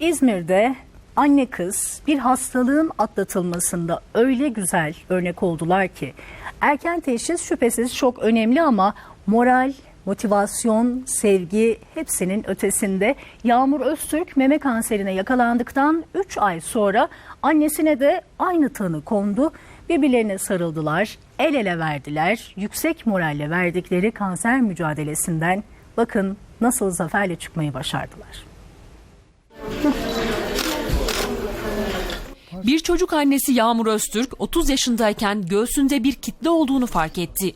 İzmir'de anne kız bir hastalığın atlatılmasında öyle güzel örnek oldular ki erken teşhis şüphesiz çok önemli ama moral, motivasyon, sevgi hepsinin ötesinde Yağmur Öztürk meme kanserine yakalandıktan 3 ay sonra annesine de aynı tanı kondu. Birbirlerine sarıldılar, el ele verdiler. Yüksek moralle verdikleri kanser mücadelesinden bakın nasıl zaferle çıkmayı başardılar. Bir çocuk annesi Yağmur Öztürk 30 yaşındayken göğsünde bir kitle olduğunu fark etti.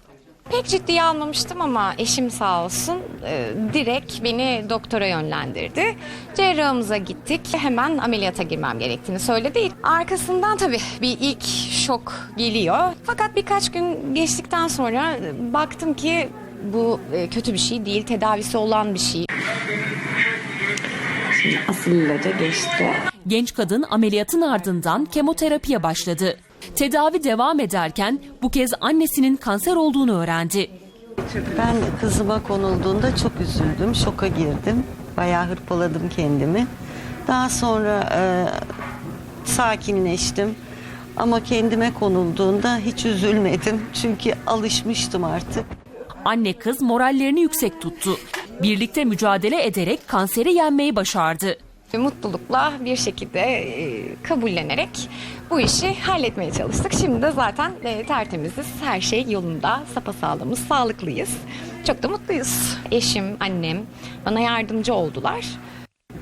Pek ciddiye almamıştım ama eşim sağ olsun e, direkt beni doktora yönlendirdi. Cerrahımıza gittik. Hemen ameliyata girmem gerektiğini söyledi. Arkasından tabii bir ilk şok geliyor. Fakat birkaç gün geçtikten sonra baktım ki bu e, kötü bir şey değil, tedavisi olan bir şey. Asıl ilaca geçti. Genç kadın ameliyatın ardından kemoterapiye başladı. Tedavi devam ederken bu kez annesinin kanser olduğunu öğrendi. Ben kızıma konulduğunda çok üzüldüm, şoka girdim. Bayağı hırpaladım kendimi. Daha sonra e, sakinleştim. Ama kendime konulduğunda hiç üzülmedim. Çünkü alışmıştım artık. Anne kız morallerini yüksek tuttu. Birlikte mücadele ederek kanseri yenmeyi başardı. Ve mutlulukla bir şekilde e, kabullenerek bu işi halletmeye çalıştık. Şimdi de zaten e, tertemiziz, her şey yolunda, sapasağlamız, sağlıklıyız. Çok da mutluyuz. Eşim, annem bana yardımcı oldular.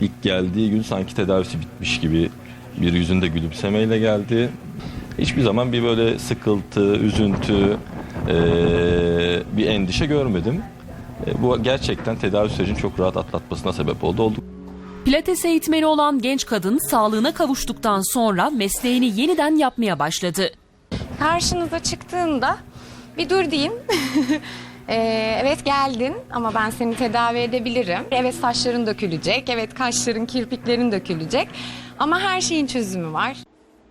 İlk geldiği gün sanki tedavisi bitmiş gibi bir yüzünde gülümsemeyle geldi. Hiçbir zaman bir böyle sıkıntı, üzüntü, eee, bir endişe görmedim. E, bu gerçekten tedavi sürecini çok rahat atlatmasına sebep oldu. Olduk. Pilates eğitmeni olan genç kadın sağlığına kavuştuktan sonra mesleğini yeniden yapmaya başladı. Karşınıza çıktığında bir dur deyin. Ee, evet geldin ama ben seni tedavi edebilirim. Evet saçların dökülecek, evet kaşların, kirpiklerin dökülecek. Ama her şeyin çözümü var.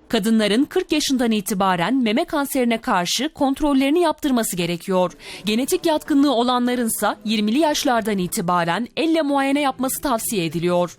Kadınların 40 yaşından itibaren meme kanserine karşı kontrollerini yaptırması gerekiyor. Genetik yatkınlığı olanlarınsa 20'li yaşlardan itibaren elle muayene yapması tavsiye ediliyor.